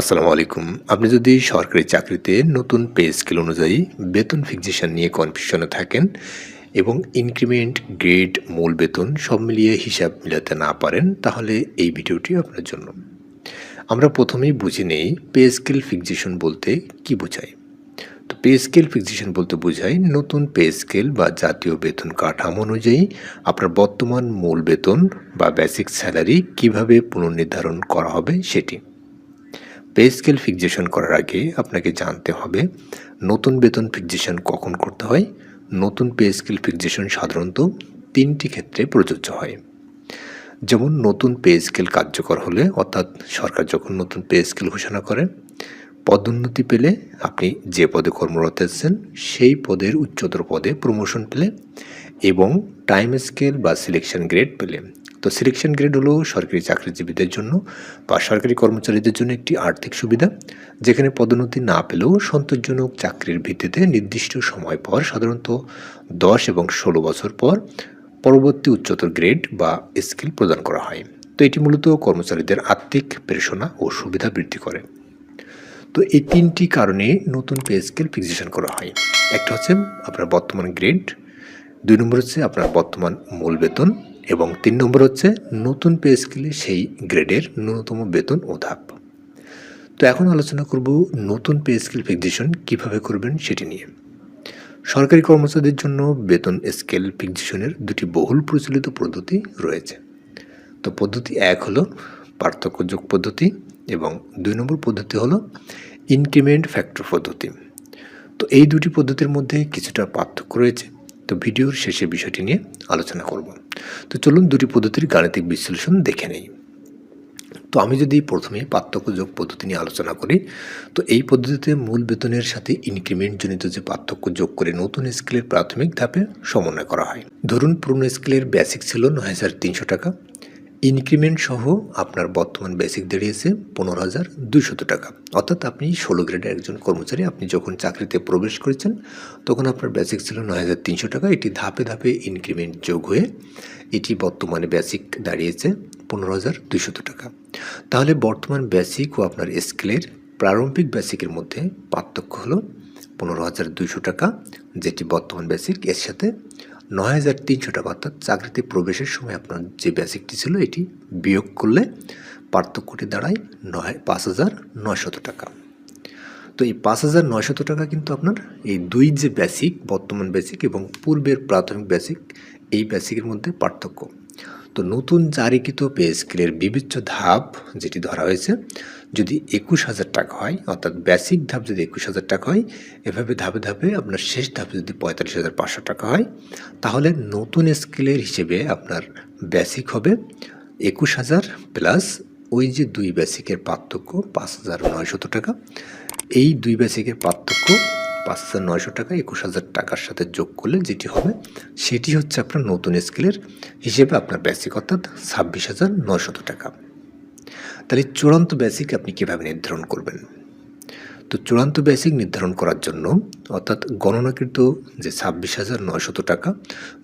আসসালামু আলাইকুম। আপনি যদি সরকারি চাকরিতে নতুন পে স্কেল অনুযায়ী বেতন ফিক্সেশন নিয়ে কনফিউশনে থাকেন এবং ইনক্রিমেন্ট গ্রেড মূল বেতন সব মিলিয়ে হিসাব মিলাতে না পারেন, তাহলে এই ভিডিওটি আপনার জন্য। আমরা প্রথমেই বুঝে নেই পে স্কেল ফিক্সেশন বলতে কি বোঝায়। তো পে স্কেল ফিক্সেশন বলতে বোঝায় নতুন পে স্কেল বা জাতীয় বেতন কাঠামো অনুযায়ী আপনার বর্তমান মূল বেতন বা বেসিক স্যালারি কীভাবে পুনর্নির্ধারণ করা হবে সেটি। পে স্কেল ফিক্সেশন করার আগে আপনাকে জানতে হবে, নতুন বেতন ফিক্সেশন কখন করতে হয়? নতুন পে স্কেল ফিক্সেশন সাধারণত তিনটি ক্ষেত্রে প্রযোজ্য হয়। যেমন, নতুন পে স্কেল কার্যকর হলে, অর্থাৎ সরকার যখন নতুন পে স্কেল ঘোষণা করে, পদোন্নতি পেলে আপনি যে পদে কর্মরত আছেন, সেই পদের উচ্চতর পদে প্রমোশন পেলে এবং টাইম স্কেল বা সিলেকশন গ্রেড পেলে। তো সিলেকশন গ্রেড হলো সরকারি চাকরিজীবীদের জন্য বা সরকারি কর্মচারীদের জন্য একটি আর্থিক সুবিধা, যেখানে পদোন্নতি না পেলেও সন্তোষজনক চাকরির ভিত্তিতে নির্দিষ্ট সময় পর, সাধারণত দশ এবং ষোলো বছর পর, পরবর্তী উচ্চতর গ্রেড বা স্কিল প্রদান করা হয়। তো এটি মূলত কর্মচারীদের আর্থিক প্রেষণা ও সুবিধা বৃদ্ধি করে। তো এই তিনটি কারণে নতুন পে স্কেল ফিক্সেশন করা হয়। একটা হচ্ছে আপনার বর্তমান গ্রেড দুই নম্বর হচ্ছে আপনার বর্তমান মূল বেতন এবং তিন নম্বর হচ্ছে নতুন পে স্কেলে সেই গ্রেডের ন্যূনতম বেতন ও ধাপ। তো এখন আলোচনা করব নতুন পে স্কেল ফিক্সেশন কীভাবে করবেন সেটি নিয়ে। সরকারি কর্মচারীদের জন্য বেতন স্কেল ফিক্সেশনের দুটি বহুল প্রচলিত পদ্ধতি রয়েছে। তো পদ্ধতি এক হলো পার্থক্য যোগ পদ্ধতি এবং দুই নম্বর পদ্ধতি হলো ইনক্রিমেন্ট ফ্যাক্টর পদ্ধতি। তো এই দুটি পদ্ধতির মধ্যে কিছুটা পার্থক্য রয়েছে। তো ভিডিওর শেষে বিষয়টি নিয়ে আলোচনা করব। তো চলুন দুটি পদ্ধতির গাণিতিক বিশ্লেষণ দেখে নেই। তো আমি যদি প্রথমে পার্থক্য যোগ পদ্ধতি নিয়ে আলোচনা করি, তো এই পদ্ধতিতে মূল বেতনের সাথে ইনক্রিমেন্ট জনিত যে পার্থক্য যোগ করে নতুন স্কেলের প্রাথমিক ধাপে সমন্বয় করা হয়। ধরুন পুরনো স্কেলের বেসিক ছিল নয় হাজার তিনশো টাকা ইনক্রিমেন্ট সহ আপনার বর্তমান বেসিক দাঁড়িয়েছে পনেরো হাজার দুইশত টাকা। অর্থাৎ আপনি ষোলো গ্রেডের একজন কর্মচারী, আপনি যখন চাকরিতে প্রবেশ করেছেন, তখন আপনার বেসিক ছিল নয় হাজার তিনশো টাকা। এটি ধাপে ধাপে ইনক্রিমেন্ট যোগ হয়ে এটি বর্তমানে বেসিক দাঁড়িয়েছে পনেরো হাজার দুইশত টাকা। তাহলে বর্তমান বেসিক ও আপনার স্কেলের প্রারম্ভিক বেসিকের মধ্যে পার্থক্য হলো পনেরো হাজার দুইশো টাকা, যেটি বর্তমান বেসিক এর সাথে নয় হাজার তিনশো টাকা, অর্থাৎ চাকরিতে প্রবেশের সময় আপনার যে বেসিকটি ছিল এটি বিয়োগ করলে পার্থক্যটি দাঁড়ায় নয়, পাঁচ হাজার নয়শত টাকা। তো এই পাঁচ হাজার নয়শত টাকা কিন্তু আপনার এই দুই যে বেসিক বর্তমান বেসিক এবং পূর্বের প্রাথমিক বেসিক এই বেসিকের মধ্যে পার্থক্য। তো নতুন জারিকৃত পে স্কেলের বিবেচ্য ধাপ যেটি ধরা হয়েছে, যদি একুশ হাজার টাকা হয়, অর্থাৎ বেসিক ধাপ যদি একুশ হাজার টাকা হয়, এভাবে ধাপে ধাপে আপনার শেষ ধাপে যদি পঁয়তাল্লিশ হাজার পাঁচশো টাকা হয়, তাহলে নতুন স্কেলের হিসেবে আপনার বেসিক হবে একুশ হাজার প্লাস ওই যে দুই বেসিকের পার্থক্য পাঁচ হাজার নয়শত টাকা। এই দুই বেসিকের পার্থক্য পাঁচ হাজার নয়শো টাকা, একুশ হাজার টাকার সাথে যোগ করলে যেটি হবে, সেটি হচ্ছে আপনার নতুন স্কেলের হিসেবে আপনার বেসিক অর্থাৎ ছাব্বিশ হাজার নয়শত টাকা। তাহলে চূড়ান্ত বেসিক আপনি কীভাবে নির্ধারণ করবেন? তো চূড়ান্ত বেসিক নির্ধারণ করার জন্য, অর্থাৎ গণনাকৃত যে ছাব্বিশ হাজার নয়শত টাকা,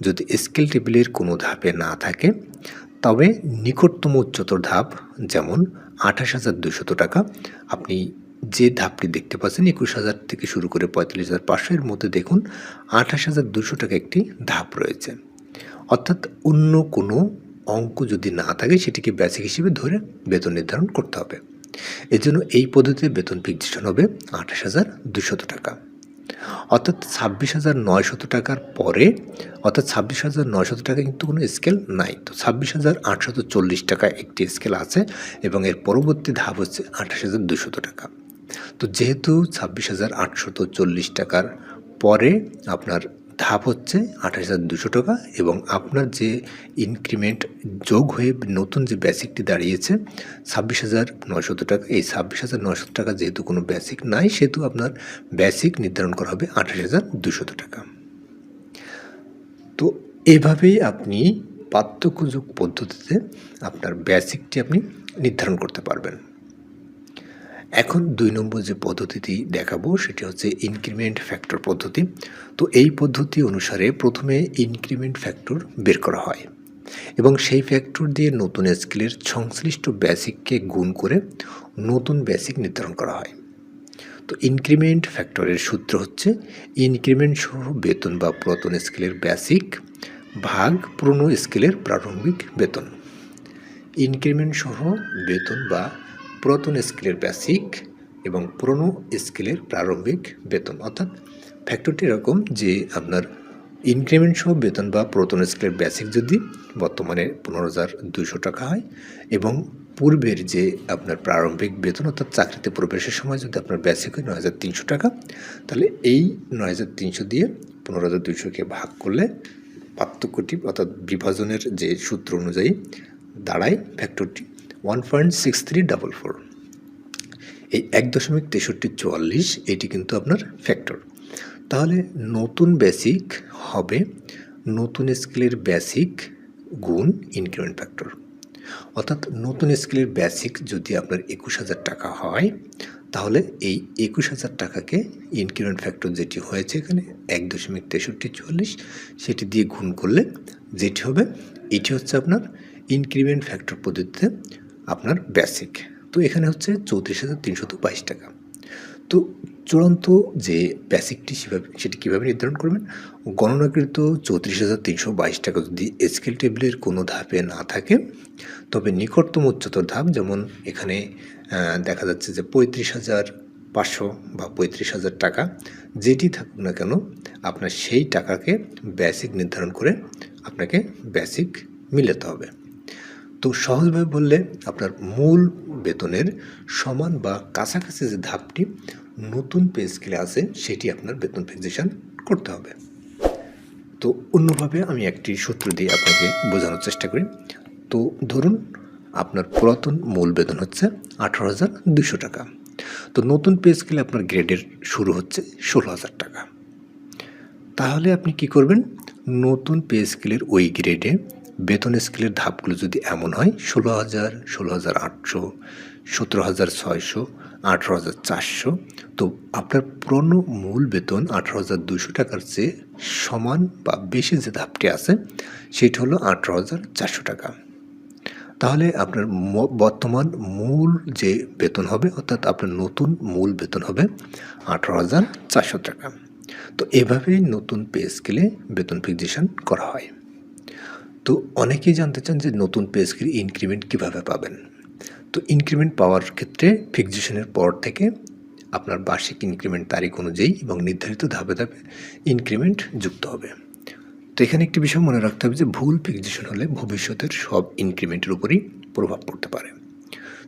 যদি স্কেল টেবিলের কোনো ধাপে না থাকে, তবে নিকটতম উচ্চতর ধাপ যেমন আঠাশ হাজার দুশত টাকা, আপনি যে ধাপটি দেখতে পাচ্ছেন, একুশ হাজার থেকে শুরু করে পঁয়তাল্লিশ হাজার পাঁচশো, এর মধ্যে দেখুন আঠাশ হাজার দুশো টাকা একটি ধাপ রয়েছে। অর্থাৎ অন্য কোনো অঙ্ক যদি না থাকে, সেটিকে বেসিক হিসেবে ধরে বেতন নির্ধারণ করতে হবে। এজন্য এই পদ্ধতিতে বেতন ফিক্সেশন হবে আঠাশ হাজার দুশত টাকা। অর্থাৎ ছাব্বিশ হাজার নয়শত টাকার পরে, অর্থাৎ ছাব্বিশ হাজার নয়শত টাকা কিন্তু কোনো স্কেল নাই। তো ছাব্বিশ হাজার আটশত চল্লিশ টাকা একটি স্কেল আছে এবং এর পরবর্তী ধাপ হচ্ছে আঠাশ হাজার দুশত টাকা। তো যেহেতু ছাব্বিশ হাজার আটশত চল্লিশ টাকার পরে আপনার ধাপ হচ্ছে আঠাশ হাজার দুশো টাকা এবং আপনার যে ইনক্রিমেন্ট যোগ হয়ে নতুন যে বেসিকটি দাঁড়িয়েছে ছাব্বিশ হাজার নয়শত টাকা। এই ছাব্বিশ হাজার নয়শত টাকা যেহেতু কোনো বেসিক নাই, সেহেতু আপনার বেসিক নির্ধারণ করা হবে আঠাশ হাজার দুশত টাকা। তো এভাবেই আপনি পার্থক্য যোগ পদ্ধতিতে আপনার বেসিকটি আপনি নির্ধারণ করতে পারবেন। এখন দুই নম্বর যে পদ্ধতিটি দেখাবো সেটি হচ্ছে ইনক্রিমেন্ট ফ্যাক্টর পদ্ধতি। তো এই পদ্ধতি অনুসারে প্রথমে ইনক্রিমেন্ট ফ্যাক্টর বের করা হয় এবং সেই ফ্যাক্টর দিয়ে নতুন স্কেলের সংশ্লিষ্ট বেসিককে গুণ করে নতুন বেসিক নির্ধারণ করা হয়। তো ইনক্রিমেন্ট ফ্যাক্টরের সূত্র হচ্ছে ইনক্রিমেন্ট সহ বেতন বা পুরাতন স্কেলের বেসিক ভাগ পুরনো স্কেলের প্রারম্ভিক বেতন। ইনক্রিমেন্ট সহ বেতন বা পুরাতন স্কেলের বেসিক এবং পুরনো স্কেলের প্রারম্ভিক বেতন। অর্থাৎ ফ্যাক্টরটি এরকম যে আপনার ইনক্রিমেন্ট সহ বেতন বা পুরাতন স্কেলের বেসিক যদি বর্তমানে পনেরো হাজার দুশো টাকা হয় এবং পূর্বের যে আপনার প্রারম্ভিক বেতন, অর্থাৎ চাকরিতে প্রবেশের সময় যদি আপনার বেসিক হয় নয় হাজার তিনশো টাকা, তাহলে এই নয় হাজার তিনশো দিয়ে পনেরো হাজার দুশোকে ভাগ করলে পার্থক্যটি, অর্থাৎ বিভাজনের যে সূত্র অনুযায়ী দাঁড়ায় ফ্যাক্টরটি one point six three double four এই এক দশমিক তেষট্টি চুয়াল্লিশ, এটি কিন্তু আপনার ফ্যাক্টর তাহলে নতুন বেসিক হবে, নতুন স্কেলের বেসিক গুণ ইনক্রিমেন্ট ফ্যাক্টর অর্থাৎ নতুন স্কেলের বেসিক যদি আপনার একুশ হাজার টাকা হয়, তাহলে এই একুশ হাজার টাকাকে ইনক্রিমেন্ট ফ্যাক্টর যেটি হয়েছে এখানে, এক দশমিক তেষট্টি চুয়াল্লিশ, সেটি দিয়ে গুণ করলে যেটি হবে, এটি হচ্ছে আপনার ইনক্রিমেন্ট ফ্যাক্টর পদ্ধতিতে আপনার বেসিক তো এখানে হচ্ছে চৌত্রিশ হাজার তিনশত বাইশ টাকা। তো চূড়ান্ত যে বেসিকটি সেভাবে সেটি কীভাবে নির্ধারণ করবেন? গণনাকৃত চৌত্রিশ হাজার তিনশো বাইশ টাকা যদি স্কেল টেবিলের কোনো ধাপে না থাকে, তবে নিকটতম উচ্চতর ধাপ যেমন এখানে দেখা যাচ্ছে যে পঁয়ত্রিশ হাজার পাঁচশো বা পঁয়ত্রিশ হাজার টাকা, যেটি থাকুক না কেন, আপনার সেই টাকাকে বেসিক নির্ধারণ করে আপনাকে বেসিক মিলাতে হবে। তো সহজভাবে বললে আপনার মূল বেতনের সমান বা কাছাকাছি যে ধাপটি, নতুন পে স্কেলে আছে, সেটি আপনার বেতন ফিক্সেশন করতে হবে। তো অন্যভাবে আমি একটি সূত্র দিয়ে আপনাকে বোঝানোর চেষ্টা করি। তো ধরুন, আপনার পুরাতন মূল বেতন হচ্ছে আঠারো হাজার দুশো টাকা। তো নতুন পে স্কেলে আপনার গ্রেডের শুরু হচ্ছে ষোলো হাজার টাকা। তাহলে আপনি কি করবেন? নতুন পে স্কেলের ওই গ্রেডে বেতন স্কেলের ধাপগুলো যদি এমন হয়, ষোলো হাজার ষোলো হাজার আটশো, সতেরো হাজার ছয়শো, আঠেরো হাজার চারশো, তো আপনার পুরনো মূল বেতন আঠেরো হাজার দুশো টাকার চেয়ে সমান বা বেশি যে ধাপটি আছে, সেটি হলো আঠেরো হাজার চারশো টাকা। তাহলে আপনার বর্তমান মূল যে বেতন হবে, অর্থাৎ আপনার নতুন মূল বেতন হবে আঠারো হাজার চারশো টাকা। তো এভাবেই নতুন পে স্কেলে বেতন ফিক্সেশন করা হয়। তো অনেকেই জানতে চান যে নতুন পে স্কেল ইনক্রিমেন্ট কীভাবে পাবেন। তো ইনক্রিমেন্ট পাওয়ার ক্ষেত্রে ফিক্সেশনের পর থেকে আপনার বার্ষিক ইনক্রিমেন্ট তারিখ অনুযায়ী এবং নির্ধারিত ধাপে ধাপে ইনক্রিমেন্ট যুক্ত হবে। তো এখানে একটি বিষয় মনে রাখতে হবে যে ভুল ফিক্সেশন হলে ভবিষ্যতের সব ইনক্রিমেন্টের উপরই প্রভাব পড়তে পারে।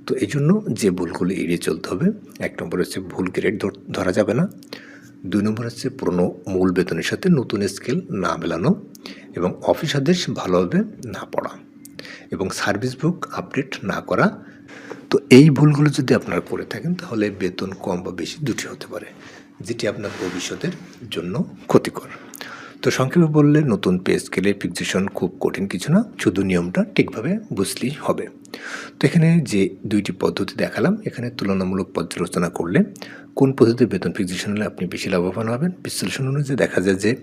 তো এই জন্য যে ভুলগুলো এড়িয়ে চলতে হবে, এক নম্বর হচ্ছে ভুল গ্রেড ধর- ধরা যাবে না। দুই নম্বর হচ্ছে পুরনো মূল বেতনের সাথে নতুন স্কেল না মেলানো এবং অফিস আদেশ ভালোভাবে না পড়া এবং সার্ভিস বুক আপডেট না করা। তো এই ভুলগুলো যদি আপনারা করে থাকেন, তাহলে বেতন কম বা বেশি দুটি হতে পারে, যেটি আপনার ভবিষ্যতের জন্য ক্ষতিকর। তো সংক্ষেপে বললে নতুন পে স্কেলে ফিক্সেশন খুব কঠিন কিছু না, শুধু নিয়মটা ঠিকভাবে বুঝলেই হবে। তো এখানে যে দুইটি পদ্ধতি দেখালাম, এখানে তুলনামূলক পর্যালোচনা করলে কোন পদ্ধতিতে বেতন ফিক্সেশন হলে আপনি বেশি লাভবান হবেন? বিশ্লেষণ অনুযায়ী দেখা যায় যে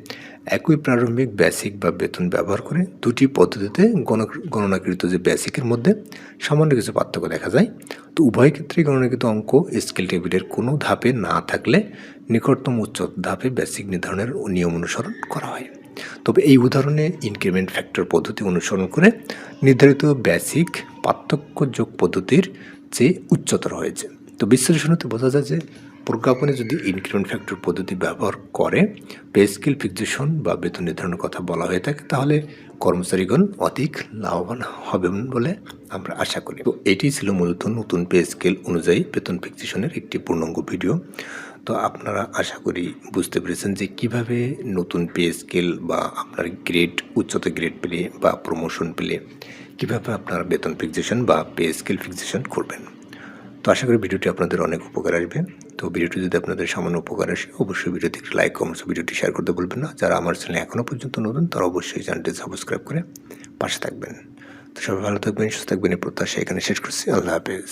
একই প্রারম্ভিক বেসিক বা বেতন ব্যবহার করে দুটি পদ্ধতিতে গণ- গণনাকৃত যে বেসিকের মধ্যে সামান্য কিছু পার্থক্য দেখা যায়। তো উভয় ক্ষেত্রেই গণনাকৃত অঙ্ক স্কেল টেবিলের কোনো ধাপে না থাকলে নিকটতম উচ্চ ধাপে বেসিক নির্ধারণের নিয়ম অনুসরণ করা হয়। তবে এই উদাহরণে ইনক্রিমেন্ট ফ্যাক্টর পদ্ধতি অনুসরণ করে নির্ধারিত বেসিক পার্থক্য যোগ পদ্ধতির চেয়ে উচ্চতর হয়েছে। তো বিশ্লেষণতে বোঝা যায় যে প্রজ্ঞাপনে যদি ইনক্রিমেন্ট ফ্যাক্টর পদ্ধতি ব্যবহার করে পে স্কেল ফিক্সেশন বা বেতন নির্ধারণের কথা বলা হয়ে থাকে, তাহলে কর্মচারীগণ অধিক লাভবান হবেন বলে আমরা আশা করি। তো এটি ছিল মূলত নতুন পে স্কেল অনুযায়ী বেতন ফিক্সেশনের একটি পূর্ণাঙ্গ ভিডিও তো আপনারা আশা করি বুঝতে পেরেছেন যে কীভাবে নতুন পে স্কেল বা আপনার গ্রেড উচ্চতর গ্রেড পেলে বা প্রমোশন পেলে কীভাবে আপনারা বেতন ফিক্সেশন বা পে স্কেল ফিক্সেশন করবেন। তো আশা করি ভিডিওটি আপনাদের অনেক উপকার আসবে। তো ভিডিওটি যদি আপনাদের সামান্য উপকার আসে, অবশ্যই ভিডিওতে একটি লাইক কমেন্টস ভিডিওটি শেয়ার করতে বলবেন না। যারা আমার চ্যানেলে এখনও পর্যন্ত নতুন, তারা অবশ্যই চ্যানেলটি সাবস্ক্রাইব করে পাশে থাকবেন। তো সবাই ভালো থাকবেন, সুস্থ থাকবেন, এই প্রত্যাশা এখানে শেষ করছি। আল্লাহ হাফেজ।